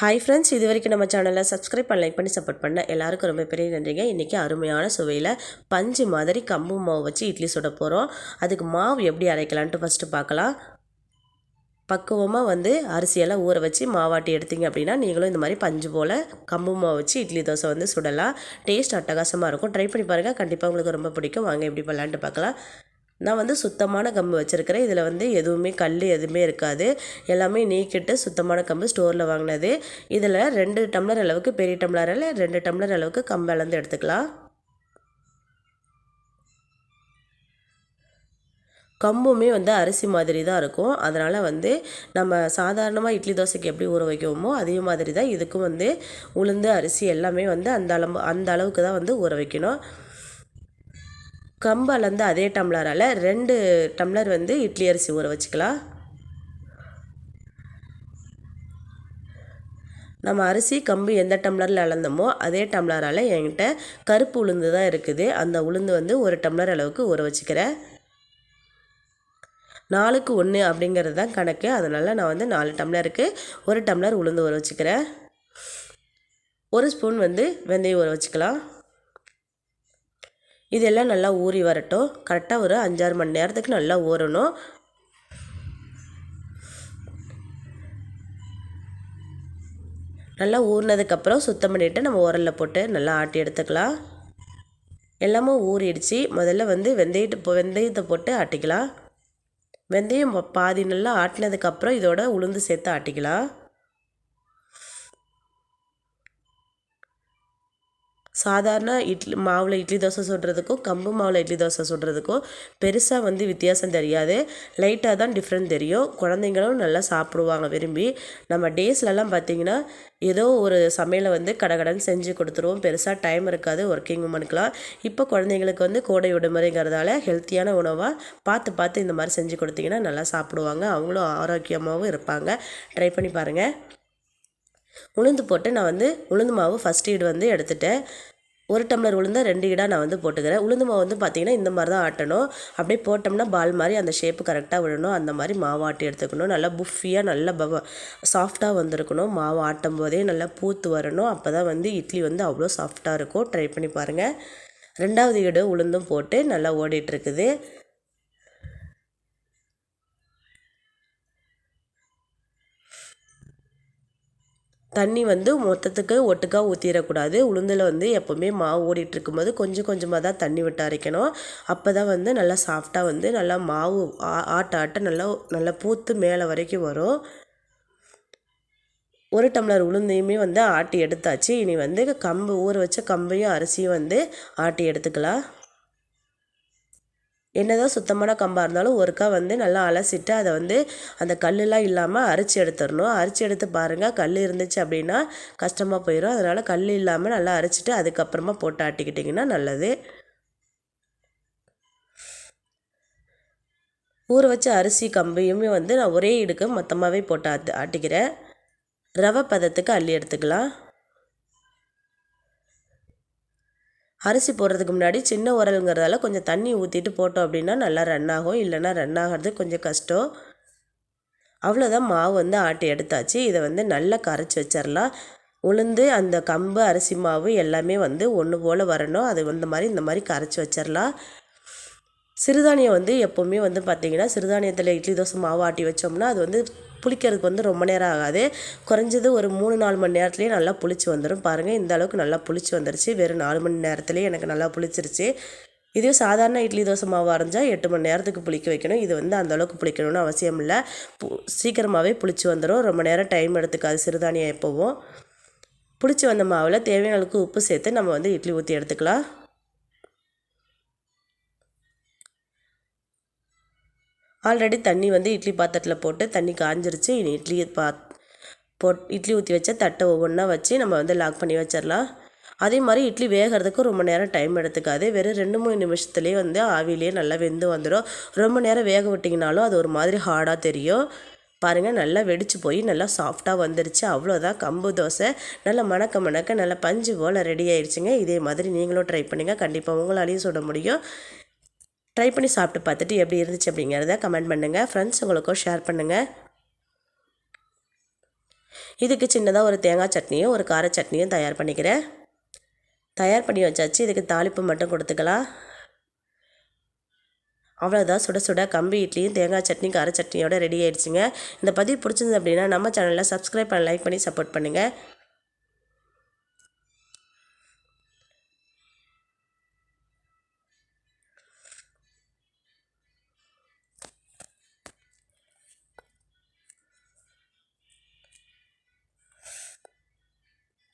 Hi friends இது வரைக்கும் நம்ம சேனலை சப்ஸ்கிரைப் பண்ண லைக் பண்ணி சப்போர்ட் பண்ண எல்லாருக்கும் ரொம்ப பெரிய நன்றிங்க. இன்றைக்கி அருமையான சுவையில் பஞ்சு மாதிரி கம்பு மாவு வச்சு இட்லி சுட போகிறோம் அதுக்கு மாவு எப்படி அரைக்கலான்ட்டு ஃபஸ்ட்டு பார்க்கலாம். பக்குவமாக வந்து அரிசியெல்லாம் ஊற வச்சு மாவாட்டி எடுத்தீங்க அப்படின்னா நீங்களும் இந்த மாதிரி பஞ்சு போல் கம்பு மாவு வச்சு இட்லி தோசை வந்து சுடலாம். டேஸ்ட் அட்டகாசமாக இருக்கும். ட்ரை பண்ணி பாருங்கள் கண்டிப்பாக உங்களுக்கு ரொம்ப பிடிக்கும். வாங்க எப்படி பண்ணலான்ட்டு பார்க்கலாம். நான் வந்து சுத்தமான கம்பு வச்சுருக்கிறேன். இதில் வந்து எதுவுமே கல் எதுவுமே இருக்காது. எல்லாமே நீக்கிட்டு சுத்தமான கம்பு ஸ்டோரில் வாங்கினது. இதில் ரெண்டு டம்ளர் அளவுக்கு பெரிய டம்ளரில் ரெண்டு டம்ளர் அளவுக்கு கம்பு அளந்து எடுத்துக்கலாம். கம்புமே வந்து அரிசி மாதிரி தான் இருக்கும். அதனால் வந்து நம்ம சாதாரணமாக இட்லி தோசைக்கு எப்படி ஊற வைக்கோமோ அதே மாதிரி தான் இதுக்கும் வந்து உளுந்து அரிசி எல்லாமே வந்து அந்த அளவு அந்த அளவுக்கு தான் வந்து ஊற வைக்கணும். கம்பு அளந்த அதே டம்ளரால் ரெண்டு டம்ளர் வந்து இட்லி அரிசி ஊற வச்சுக்கலாம். நம்ம அரிசி கம்பு எந்த டம்ளரில் அளந்தோமோ அதே டம்ளரால் என்கிட்ட கருப்பு உளுந்து தான் இருக்குது. அந்த உளுந்து வந்து ஒரு டம்ளர் அளவுக்கு ஊற வச்சுக்கிறேன். நாலுக்கு ஒன்று அப்படிங்கிறது தான் கணக்கு. அதனால் நான் வந்து நாலு டம்ளருக்கு ஒரு டம்ளர் உளுந்து ஊற வச்சுக்கிறேன். ஒரு ஸ்பூன் வந்து வெந்தயம் ஊற வச்சுக்கலாம். இதெல்லாம் நல்லா ஊறி வரட்டும். கரெக்டாக ஒரு அஞ்சாறு மணி நேரத்துக்கு நல்லா ஊறணும். நல்லா ஊறினதுக்கப்புறம் சுத்தம் பண்ணிவிட்டு நம்ம உரலில் போட்டு நல்லா ஆட்டி எடுத்துக்கலாம். எல்லாமே ஊறிடுச்சு. முதல்ல வந்து வெந்தயத்தை வெந்தயத்தை போட்டு ஆட்டிக்கலாம். வெந்தயம் பாதி நல்லா ஆட்டினதுக்கப்புறம் இதோட உளுந்து சேர்த்து ஆட்டிக்கலாம். சாதாரண இட்லி மாவில் இட்லி தோசை சுடுறதுக்கும் கம்பு மாவில் இட்லி தோசை சுடுறதுக்கும் பெருசாக வந்து வித்தியாசம் தெரியாது. லைட்டாக தான் டிஃப்ரெண்ட் தெரியும். குழந்தைங்களும் நல்லா சாப்பிடுவாங்க விரும்பி. நம்ம டேஸ்லலாம் பார்த்திங்கன்னா ஏதோ ஒரு சமையலை வந்து கடகடன் செஞ்சு கொடுத்துருவோம். பெருசாக டைம் இருக்காது ஒர்க்கிங் உமனுக்குலாம் இப்போ குழந்தைங்களுக்கு வந்து கோடை விடுமுறைங்கிறதால ஹெல்த்தியான உணவாக பார்த்து பார்த்து இந்த மாதிரி செஞ்சு கொடுத்தீங்கன்னா நல்லா சாப்பிடுவாங்க. அவங்களும் ஆரோக்கியமாகவும் இருப்பாங்க. ட்ரை பண்ணி பாருங்கள் உளுந்து போட்டு நான் வந்து உளுந்து மாவு ஃபஸ்ட் எய்டு வந்து எடுத்துட்டேன். ஒரு டம்ளர் உளுந்தை ரெண்டு ஈடாக நான் வந்து போட்டுக்கிறேன். உளுந்து மாவு வந்து பார்த்திங்கன்னா இந்த மாதிரி தான் ஆட்டணும். அப்படியே போட்டோம்னா பால் மாதிரி அந்த ஷேப்பு கரெக்டாக விடணும். அந்த மாதிரி மாவு ஆட்டி எடுத்துக்கணும். நல்லா புஃபியாக நல்லா பவ சாஃப்டாக வந்திருக்கணும். மாவு ஆட்டும் போதே நல்லா பூத்து வரணும். அப்போ தான் வந்து இட்லி வந்து அவ்வளோ சாஃப்டாக இருக்கும். ட்ரை பண்ணி பாருங்கள் ரெண்டாவது ஈடு உளுந்தும் போட்டு நல்லா ஓடிட்டுருக்குது தண்ணி வந்து மொத்தத்துக்கு ஒட்டுக்காக ஊற்றிடக்கூடாது உளுந்தில் வந்து எப்போவுமே மாவு ஓடிட்டுருக்கும் போது கொஞ்சம் கொஞ்சமாக தான் தண்ணி விட்டு அரைக்கணும். அப்போ தான் வந்து நல்லா சாஃப்டாக வந்து நல்லா மாவு ஆட்ட ஆட்ட நல்லா நல்லா பூத்து மேலே வரைக்கும் வரும். ஒரு டம்ளர் உளுந்தையுமே வந்து ஆட்டி எடுத்தாச்சு. இனி வந்து கம்பு ஊற வச்ச கம்பையும் அரிசியும் வந்து ஆட்டி எடுத்துக்கலாம். என்னதான் சுத்தமான கம்பாக இருந்தாலும் ஒருக்கா வந்து நல்லா அலசிட்டு அதை வந்து அந்த கல்லெலாம் இல்லாமல் அரிச்சு எடுத்துடணும். அரிச்சு எடுத்து பாருங்கள் கல் இருந்துச்சு அப்படின்னா கஷ்டமாக போயிடும் அதனால் கல் இல்லாமல் நல்லா அரைச்சிட்டு அதுக்கப்புறமா போட்டு ஆட்டிக்கிட்டிங்கன்னா நல்லது. ஊற வச்ச அரிசி கம்பையுமே வந்து நான் ஒரே இடுக்கு மொத்தமாகவே போட்டு ஆட்டு ஆட்டிக்கிறேன். ரவை பதத்துக்கு அள்ளி எடுத்துக்கலாம். அரிசி போடுறதுக்கு முன்னாடி சின்ன உரலுங்கிறதால கொஞ்சம் தண்ணி ஊற்றிட்டு போட்டோம் அப்படின்னா நல்லா ரன் ஆகும். இல்லைன்னா ரன் ஆகிறது கொஞ்சம் கஷ்டம். அவ்வளோதான் மாவு வந்து ஆட்டி எடுத்தாச்சு. இதை வந்து நல்லா கரைச்சி வச்சிடலாம் உளுந்து அந்த கம்பு அரிசி மாவு எல்லாமே வந்து ஒன்று போல் வரணும். அது இந்த மாதிரி இந்த மாதிரி கரைச்சி வச்சிடலாம் சிறுதானியம் வந்து எப்போவுமே வந்து பார்த்திங்கன்னா சிறுதானியத்தில் இட்லி தோசை மாவு ஆட்டி வச்சோம்னா அது வந்து புளிக்கிறதுக்கு வந்து ரொம்ப நேரம் ஆகாது. குறைஞ்சது ஒரு மூணு நாலு மணி நேரத்துலேயே நல்லா புளிச்சு வந்துடும் பாருங்கள் இந்த அளவுக்கு நல்லா புளிச்சு வந்துருச்சு. வெறும் நாலு மணி நேரத்துலேயே எனக்கு நல்லா புளிச்சிருச்சு. இதே சாதாரண இட்லி தோசை மாவு அரைஞ்சால் எட்டு மணி நேரத்துக்கு புளிக்க வைக்கணும். இது வந்து அந்தளவுக்கு புளிக்கணும்னு அவசியம் இல்லை. சீக்கிரமாகவே புளிச்சு வந்துடும் ரொம்ப நேரம் டைம் எடுத்துக்காது. சிறுதானியம் எப்போவும். புளிச்சு வந்த மாவில் தேவையான அளவுக்கு உப்பு சேர்த்து நம்ம வந்து இட்லி ஊற்றி எடுத்துக்கலாம். ஆல்ரெடி தண்ணி வந்து இட்லி பாத்திரத்தில் போட்டு தண்ணி காஞ்சிருச்சு. இனி இட்லி பா போட் இட்லி ஊற்றி வச்ச தட்டை ஒவ்வொன்றா வச்சு நம்ம வந்து லாக் பண்ணி வச்சிடலாம். அதே மாதிரி இட்லி வேகிறதுக்கு ரொம்ப நேரம் டைம் எடுத்துக்காது. வெறும் ரெண்டு மூணு நிமிஷத்துலேயே வந்து ஆவிலேயே நல்லா வெந்து வந்துடும். ரொம்ப நேரம் வேக விட்டிங்கனாலும் அது ஒரு மாதிரி ஹார்டாக தெரியும். பாருங்கள் நல்லா வெடிச்சு போய் நல்லா சாஃப்டாக வந்துருச்சு. அவ்வளோதான் கம்பு தோசை. நல்லா மணக்க மணக்க நல்லா பஞ்சு போல் ரெடி ஆயிடுச்சுங்க இதே மாதிரி நீங்களும் ட்ரை பண்ணுங்கள் கண்டிப்பாக உங்களாலையும் சுட முடியும். ட்ரை பண்ணி சாப்பிட்டு பார்த்துட்டு எப்படி இருந்துச்சு அப்படிங்கிறத கமெண்ட் பண்ணுங்கள் ஃப்ரெண்ட்ஸ் உங்களுக்கும் ஷேர் பண்ணுங்கள் இதுக்கு சின்னதாக ஒரு தேங்காய் சட்னியும் ஒரு கார சட்னியும் தயார் பண்ணிக்கிறேன். தயார் பண்ணி வச்சாச்சு. இதுக்கு தாளிப்பு மட்டும் கொடுத்துக்கலாம். அவ்வளோதான் சுட சுட கம்பி இட்லியும் தேங்காய் சட்னி கார சட்னியோட ரெடி ஆயிடுச்சுங்க. இந்த பதிவு பிடிச்சிருந்தது அப்படின்னா நம்ம சேனலில் சப்ஸ்கிரைப் பண்ண லைக் பண்ணி சப்போர்ட் பண்ணுங்கள்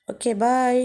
ஓகே பாய்